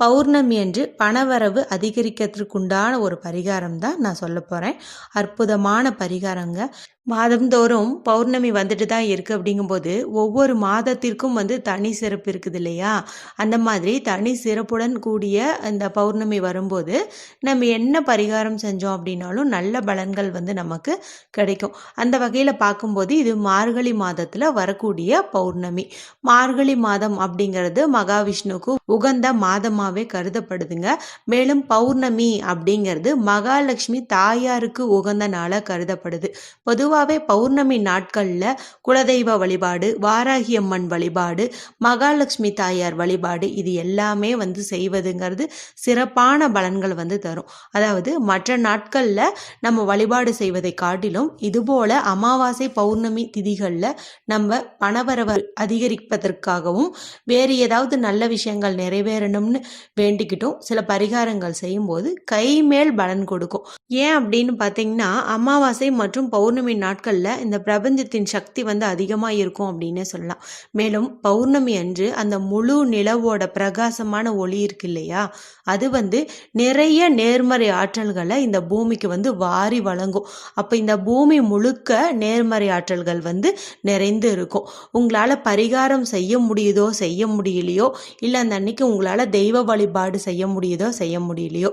பௌர்ணமி அன்று பணவரவு அதிகரிக்கிறதுக்குண்டான ஒரு பரிகாரம் தான் நான் சொல்ல போகிறேன் அற்புதமான பரிகாரங்க. மாதந்தோறும் பௌர்ணமி வந்துட்டு தான் இருக்குது அப்படிங்கும்போது ஒவ்வொரு மாதத்திற்கும் வந்து தனி சிறப்பு இருக்குது இல்லையா? அந்த மாதிரி தனி சிறப்புடன் கூடிய இந்த பௌர்ணமி வரும்போது நம்ம என்ன பரிகாரம் செஞ்சோம் அப்படின்னாலும் நல்ல பலன்கள் வந்து நமக்கு கிடைக்கும். அந்த வகையில் பார்க்கும்போது இது மார்கழி மாதத்தில் வரக்கூடிய பௌர்ணமி. மார்கழி மாதம் அப்படிங்கிறது மகாவிஷ்ணுக்கு உகந்த தெய்வமாகவே கருதப்படுதுங்க. மேலும் பௌர்ணமி அப்படிங்கிறது மகாலட்சுமி தாயாருக்கு உகந்த நாளாக கருதப்படுது. பொதுவாகவே பௌர்ணமி நாட்களில் குலதெய்வ வழிபாடு வாராகி அம்மன் வழிபாடு மகாலட்சுமி தாயார் வழிபாடு இது எல்லாமே வந்து செய்வதுங்கிறது சிறப்பான பலன்கள் வந்து தரும். அதாவது மற்ற நாட்களில் நம்ம வழிபாடு செய்வதை காட்டிலும் இதுபோல அமாவாசை பௌர்ணமி திதிகளில் நம்ம பணவரவு அதிகரிப்பதற்காகவும் வேறு ஏதாவது நல்ல விஷயங்கள் நிறைவேறணும்னு வேண்டிக்கிட்டும். சில பரிகாரங்கள் செய்யும்போது கை மேல் பலன் கொடுக்கும். ஏன் அப்படின்னு பார்த்தீங்கன்னா அமாவாசை மற்றும் பௌர்ணமி நாட்களில் இந்த பிரபஞ்சத்தின் சக்தி வந்து அதிகமாக இருக்கும் அப்படின்னே சொல்லலாம். மேலும் பௌர்ணமி அன்று அந்த முழு நிலவோட பிரகாசமான ஒளி இருக்கு இல்லையா? அது வந்து நிறைய நேர்மறை ஆற்றல்களை இந்த பூமிக்கு வந்து வாரி வழங்கும். அப்போ இந்த பூமி முழுக்க நேர்மறை ஆற்றல்கள் வந்து நிறைந்து இருக்கும். உங்களால் பரிகாரம் செய்ய முடியுதோ செய்ய முடியலையோ இல்லை அந்த அன்னைக்கு உங்களால் தெய்வ வழிபாடு செய்ய முடியுதோ செய்ய முடியலையோ.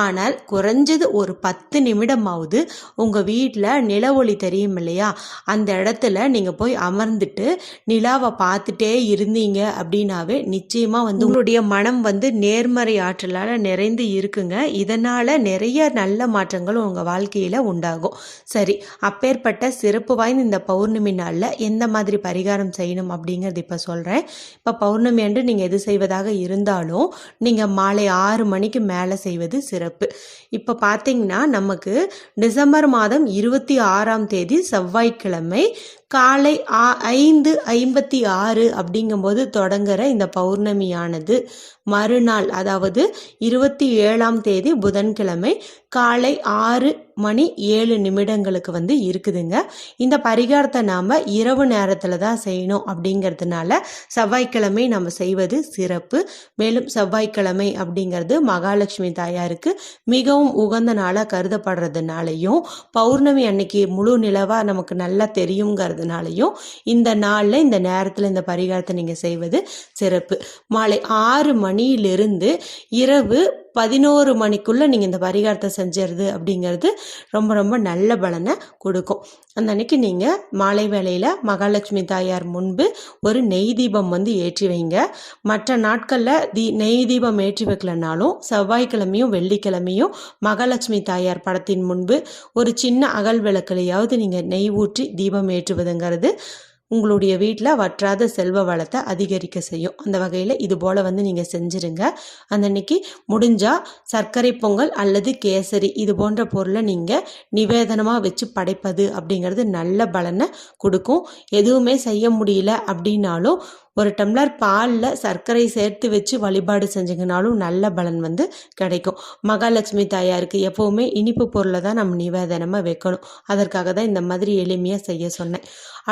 ஆனால் குறைஞ்சது ஒரு பத்து நிமிடமாவது உங்கள் வீட்டில் நில ஒளி தெரியும் இல்லையா? அந்த இடத்துல நீங்கள் போய் அமர்ந்துட்டு நிலாவை பார்த்துட்டே இருந்தீங்க அப்படின்னாவே நிச்சயமாக வந்து உங்களுடைய மனம் வந்து நேர்மறை ஆற்றலால் நிறைந்து இருக்குங்க. இதனால் நிறைய நல்ல மாற்றங்கள் உங்கள் வாழ்க்கையில் உண்டாகும். சரி அப்பேற்பட்ட சிறப்பு வாய்ந்த இந்த பௌர்ணமி நாளில் எந்த மாதிரி பரிகாரம் செய்யணும் அப்படிங்கிறது இப்போ சொல்கிறேன் இப்போ பௌர்ணமி அன்று நீங்கள் எது செய்வதாக இருந்தாலும் நீங்கள் மாலை ஆறு மணிக்கு மேலே செய்வது சிறப்பு. இப்போ பார்த்தீங்கன்னா நமக்கு டிசம்பர் மாதம் இருபத்தி ஆறாம் தேதி செவ்வாய்க்கிழமை காலை ஆ ஐந்து ஐம்பத்தி ஆறு அப்படிங்கும்போது தொடங்குற இந்த பௌர்ணமியானது. மறுநாள் அதாவது இருபத்தி ஏழாம் தேதி புதன்கிழமை காலை ஆறு மணி ஏழு நிமிடங்களுக்கு வந்து இருக்குதுங்க. இந்த பரிகாரத்தை நாம் இரவு நேரத்தில் தான் செய்யணும் அப்படிங்கிறதுனால செவ்வாய்க்கிழமை நம்ம செய்வது சிறப்பு. மேலும் செவ்வாய்க்கிழமை அப்படிங்கிறது மகாலட்சுமி தாயாருக்கு மிகவும் உகந்த நாளாக கருதப்படுறதுனாலையும் பௌர்ணமி அன்னைக்கு முழு நிலவாக நமக்கு நல்லா தெரியுங்கிறது தெரியுங்கிறதுனாலையும் இந்த நாளில் இந்த நேரத்தில் இந்த பரிகாரத்தை நீங்கள் செய்வது சிறப்பு. மாலை ஆறு மணியிலிருந்து இரவு பதினோரு மணிக்குள்ளே நீங்கள் இந்த பரிகாரத்தை செஞ்சிருது அப்படிங்கிறது ரொம்ப ரொம்ப நல்ல பலனை கொடுக்கும். அந்த அன்னைக்கு நீங்கள் மாலை வேளையில் மகாலட்சுமி தாயார் முன்பு ஒரு நெய் தீபம் வந்து ஏற்றி வைங்க. மற்ற நாட்களில் தீ நெய் தீபம் ஏற்றி வைக்கலனாலும் செவ்வாய்க்கிழமையும் வெள்ளிக்கிழமையும் மகாலட்சுமி தாயார் படத்தின் முன்பு ஒரு சின்ன அகல் விளக்குலையாவது நீங்கள் நெய் ஊற்றி தீபம் ஏற்றுவதுங்கிறது உங்களுடைய வீட்டில் வற்றாத செல்வ வளத்தை அதிகரிக்க செய்யும். அந்த வகையில் இது போல் வந்து நீங்கள் செஞ்சுருங்க. அந்த அன்னைக்கு முடிஞ்சால் சர்க்கரை பொங்கல் அல்லது கேசரி இது போன்ற பொருளை நீங்கள் நிவேதனமாக வச்சு படைப்பது அப்படிங்கிறது நல்ல பலனை கொடுக்கும். எதுவுமே செய்ய முடியல அப்படின்னாலும் ஒரு டம்ளர் பாலில் சர்க்கரை சேர்த்து வச்சு வழிபாடு செஞ்சிங்கனாலும் நல்ல பலன் வந்து கிடைக்கும். மகாலட்சுமி தாயாருக்கு எப்போவுமே இனிப்பு பொருளை தான் நம்ம நிவேதனமாக வைக்கணும். அதற்காக தான் இந்த மாதிரி எளிமையாக செய்ய சொன்னேன்.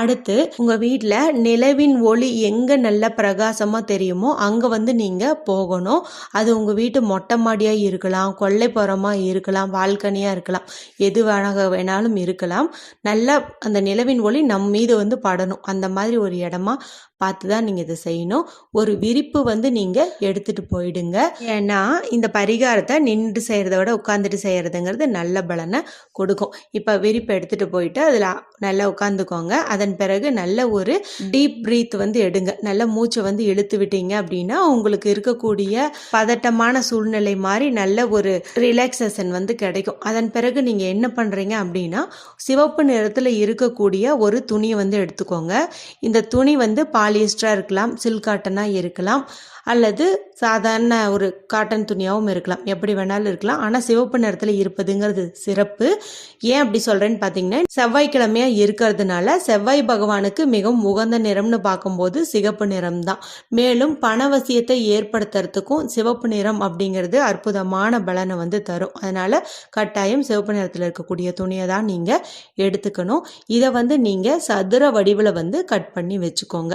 அடுத்து உங்கள் வீட்டில் நிலவின் ஒளி எங்கே நல்ல பிரகாசமாக தெரியுமோ அங்கே வந்து நீங்கள் போகணும். அது உங்கள் வீட்டு மொட்டை மாடியாக இருக்கலாம் கொல்லைப்புறமாக இருக்கலாம் பால்கனியாக இருக்கலாம் எது வேணாக வேணாலும் இருக்கலாம். நல்லா அந்த நிலவின் ஒளி நம் மீது வந்து படணும். அந்த மாதிரி ஒரு இடமா பார்த்து தான் நீங்கள் இதை செய்யணும். ஒரு விரிப்பு வந்து நீங்கள் எடுத்துகிட்டு போயிடுங்க. ஏன்னா இந்த பரிகாரத்தை நின்று செய்கிறத விட உட்காந்துட்டு செய்கிறதுங்கிறது நல்ல பலனை கொடுக்கும். இப்போ விரிப்பு எடுத்துகிட்டு போயிட்டு அதில் நல்லா உட்காந்துக்கோங்க அதன் பிறகு நல்ல ஒரு டீப் ப்ரீத் வந்து எடுங்க. நல்ல மூச்சை வந்து இழுத்து விட்டீங்க அப்படின்னா உங்களுக்கு இருக்கக்கூடிய பதட்டமான சூழ்நிலை மாதிரி நல்ல ஒரு ரிலாக்ஸேஷன் வந்து கிடைக்கும். அதன் பிறகு நீங்கள் என்ன பண்ணுறீங்க அப்படின்னா சிவப்பு நிறத்தில் இருக்கக்கூடிய ஒரு துணியை வந்து எடுத்துக்கோங்க. இந்த துணி வந்து பா பாலியஸ்டராக இருக்கலாம் சில்க் காட்டனாக இருக்கலாம் அல்லது சாதாரண ஒரு காட்டன் துணியாகவும் இருக்கலாம். எப்படி வேணாலும் இருக்கலாம். ஆனால் சிவப்பு நிறத்தில் இருப்பதுங்கிறது சிறப்பு. ஏன் அப்படி சொல்கிறேன்னு பார்த்தீங்கன்னா செவ்வாய்க்கிழமையாக இருக்கிறதுனால செவ்வாய் பகவானுக்கு மிகவும் உகந்த நிறம்னு பார்க்கும்போது சிகப்பு நிறம் தான் மேலும் பணவசியத்தை ஏற்படுத்துறதுக்கும் சிவப்பு நிறம் அப்படிங்கிறது அற்புதமான பலனை வந்து தரும். அதனால் கட்டாயம் சிவப்பு நிறத்தில் இருக்கக்கூடிய துணியை தான் நீங்கள் எடுத்துக்கணும். இதை வந்து நீங்கள் சதுர வடிவில் வந்து கட் பண்ணி வச்சுக்கோங்க.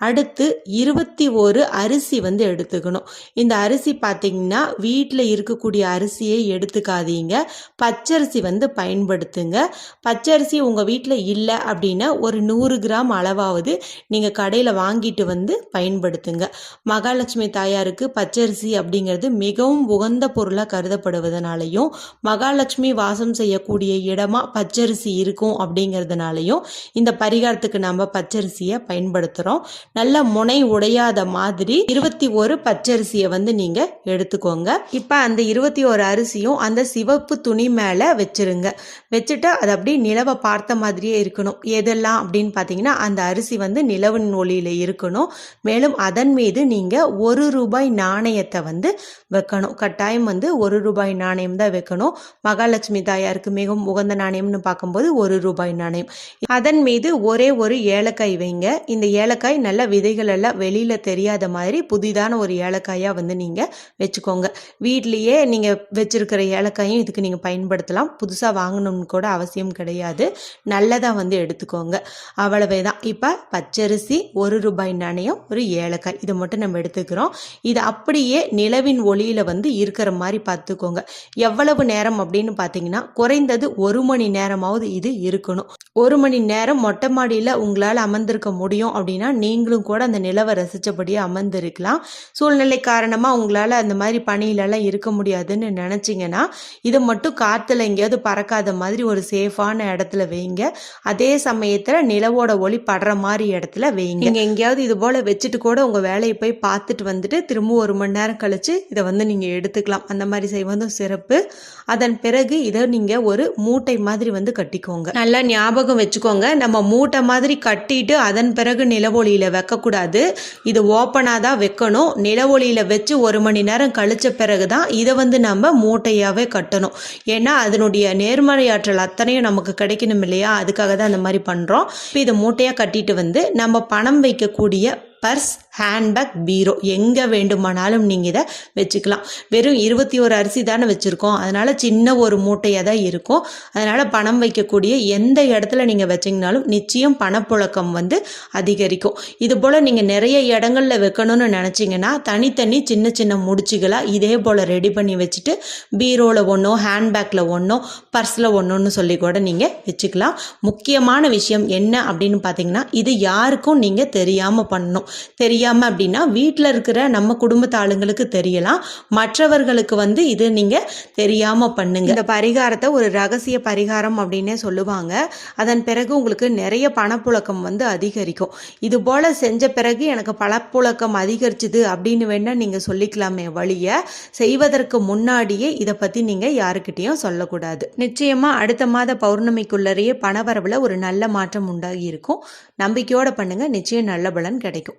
அடுத்து இருபத்தி ஒரு அரிசி வந்து எடுத்துக்கணும். இந்த அரிசி பார்த்தீங்கன்னா வீட்டில் இருக்கக்கூடிய அரிசியை எடுத்துக்காதீங்க. பச்சரிசி வந்து பயன்படுத்துங்க. பச்சரிசி உங்கள் வீட்டில் இல்லை அப்படின்னா ஒரு நூறு கிராம் அளவாவது நீங்கள் கடையில் வாங்கிட்டு வந்து பயன்படுத்துங்க. மகாலட்சுமி தாயாருக்கு பச்சரிசி அப்படிங்கிறது மிகவும் உகந்த பொருளாக கருதப்படுவதனாலையும் மகாலட்சுமி வாசம் செய்யக்கூடிய இடமா பச்சரிசி இருக்கும் அப்படிங்கிறதுனாலையும் இந்த பரிகாரத்துக்கு நம்ம பச்சரிசியை பயன்படுத்துகிறோம் நல்ல முனை உடையாத மாதிரி இருபத்தி ஒரு பச்சரிசியை வந்து நீங்க எடுத்துக்கோங்க. இப்போ அந்த இருபத்தி ஒரு அரிசியும் அந்த சிவப்பு துணி மேலே வச்சிருங்க. வச்சுட்டு அது அப்படியே நிலவை பார்த்த மாதிரியே இருக்கணும். எதெல்லாம் அப்படின்னு பார்த்தீங்கன்னா அந்த அரிசி வந்து நிலவின் ஒளியில் இருக்கணும். மேலும் அதன் மீது நீங்கள் ஒரு ரூபாய் நாணயத்தை வந்து வைக்கணும். கட்டாயம் வந்து ஒரு ரூபாய் நாணயம் தான் வைக்கணும். மகாலட்சுமி தாயாருக்கு மிகவும் உகந்த நாணயம்னு பார்க்கும்போது ஒரு ரூபாய் நாணயம். அதன் மீது ஒரே ஒரு ஏலக்காய் வைங்க. இந்த ஏலக்காய் நல்ல விதைகள் எல்லாம் வெளியில் தெரியாத மாதிரி புதிதான ஒரு ஏலக்காயாக வந்து நீங்கள் வச்சுக்கோங்க. வீட்லேயே நீங்கள் வச்சுருக்கிற ஏலக்காயும் இதுக்கு நீங்கள் பயன்படுத்தலாம். புதுசாக வாங்கணும்னு கூட அவசியம் கிடையாது. நல்லதாக வந்து எடுத்துக்கோங்க. அவ்வளவே தான் இப்போ பச்சரிசி ஒரு ரூபாய் நாணயம் ஒரு ஏலக்காய். இதை மட்டும் நம்ம எடுத்துக்கிறோம். இது அப்படியே நிலவின் ஒளியில் வந்து இருக்கிற மாதிரி பார்த்துக்கோங்க. எவ்வளவு நேரம் அப்படின்னு பார்த்தீங்கன்னா குறைந்தது ஒரு மணி நேரமாவது இது இருக்கணும். ஒரு மணி நேரம் மொட்டை மாடியில் உங்களால் அமர்ந்திருக்க முடியும் அப்படின்னா நீங்களும் கூட அந்த நிலவை ரசித்தபடியே அமர்ந்திருக்கலாம். சூழ்நிலை காரணமாக உங்களால் அந்த மாதிரி பணியிலலாம் இருக்க முடியாதுன்னு நினச்சிங்கன்னா இதை மட்டும் காற்றுல எங்கேயாவது பறக்காத மாதிரி ஒரு சேஃபான இடத்துல வைங்க. அதே சமயத்தில் நிலவோட ஒளி படுற மாதிரி இடத்துல வைங்க. நீங்கள் எங்கேயாவது இது போல் வச்சுட்டு கூட உங்கள் வேலையை போய் பார்த்துட்டு வந்துட்டு திரும்ப ஒரு மணி நேரம் கழித்து இதை வந்து நீங்கள் எடுத்துக்கலாம். அந்த மாதிரி செய்வதும் சிறப்பு. அதன் பிறகு இதை நீங்கள் ஒரு மூட்டை மாதிரி வந்து கட்டிக்கோங்க. நல்லா ஞாபகம் வச்சுக்கோங்க. நம்ம மூட்டை மாதிரி கட்டிட்டு அதன் பிறகு நிலவொளியில் வைக்கக்கூடாது. இது ஓப்பனாக தான் வைக்கணும். நிலவொளியில் வச்சு ஒரு மணி நேரம் கழிச்ச பிறகு தான் இதை வந்து நம்ம மூட்டையாகவே கட்டணும். ஏன்னா அதனுடைய நேர்மறையாற்றல் அத்தனையும் நமக்கு கிடைக்கணும் இல்லையா? அதுக்காக தான் அந்த மாதிரி பண்ணுறோம் இப்போ இதை மூட்டையாக கட்டிட்டு வந்து நம்ம பணம் வைக்கக்கூடிய பர்ஸ் ஹேண்ட்பேக் பீரோ எங்கே வேண்டுமானாலும் நீங்கள் இதை வச்சுக்கலாம். வெறும் இருபத்தி ஒரு அரிசி தானே வச்சுருக்கோம். அதனால் சின்ன ஒரு மூட்டையாக தான் இருக்கும். அதனால் பணம் வைக்கக்கூடிய எந்த இடத்துல நீங்கள் வச்சிங்கனாலும் நிச்சயம் பணப்புழக்கம் வந்து அதிகரிக்கும். இது போல் நீங்கள் நிறைய இடங்களில் வைக்கணும்னு நினச்சிங்கன்னா தனித்தனி சின்ன சின்ன முடிச்சுகளாக இதே போல் ரெடி பண்ணி வச்சுட்டு பீரோவில் ஒன்றோ ஹேண்ட்பேக்கில் ஒன்றோ பர்ஸில் ஒன்றுன்னு சொல்லி கூட நீங்கள் வச்சுக்கலாம். முக்கியமான விஷயம் என்ன அப்படின்னு பார்த்தீங்கன்னா இது யாருக்கும் நீங்கள் தெரியாமல் பண்ணணும். தெரியாமல் அப்படின்னா வீட்டில் இருக்கிற நம்ம குடும்பத்து ஆளுங்களுக்கு தெரியலாம். மற்றவர்களுக்கு வந்து இது நீங்கள் தெரியாமல் பண்ணுங்க. இந்த பரிகாரத்தை ஒரு ரகசிய பரிகாரம் அப்படின்னே சொல்லுவாங்க. அதன் பிறகு உங்களுக்கு நிறைய பணப்புழக்கம் வந்து அதிகரிக்கும். இது போல் செஞ்ச பிறகு எனக்கு பணப்புழக்கம் அதிகரிச்சுது அப்படின்னு வேணால் நீங்கள் சொல்லிக்கலாமே வழிய. செய்வதற்கு முன்னாடியே இதை பற்றி நீங்கள் யாருக்கிட்டேயும் சொல்லக்கூடாது. நிச்சயமாக அடுத்த மாத பௌர்ணமிக்குள்ளரையே பணவரவில் ஒரு நல்ல மாற்றம் உண்டாகி இருக்கும். நம்பிக்கையோடு பண்ணுங்கள் நிச்சயம் நல்ல பலன் கிடைக்கும்.